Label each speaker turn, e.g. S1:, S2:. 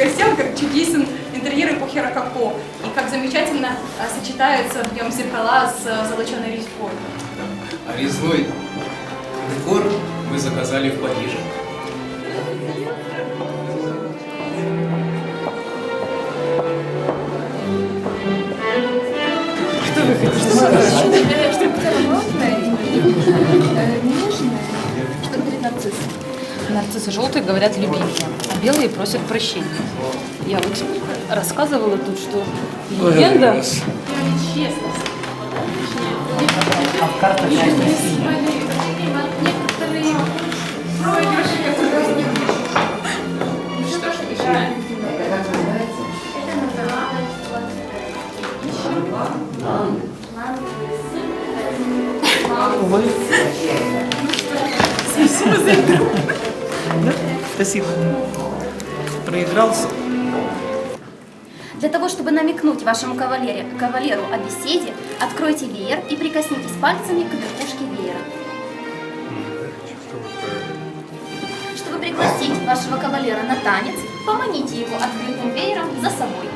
S1: перстен, как чудесен интерьер эпохи Рококо, и как замечательно сочетаются в нем зеркала с золоченой резьбой.
S2: А резной декор мы заказали в Париже. Что вы хотите нежное, что перед нарциссом.
S3: Нарциссы желтые говорят любимки белые просят прощения. Я вот рассказывала тут, что легенда...
S4: А в картах шесть не синий. Спасибо. Проигрался.
S5: Для того, чтобы намекнуть вашему кавалере, кавалеру о беседе, откройте веер и прикоснитесь пальцами к верхушке веера. Чтобы пригласить вашего кавалера на танец, поманите его открытым веером за собой.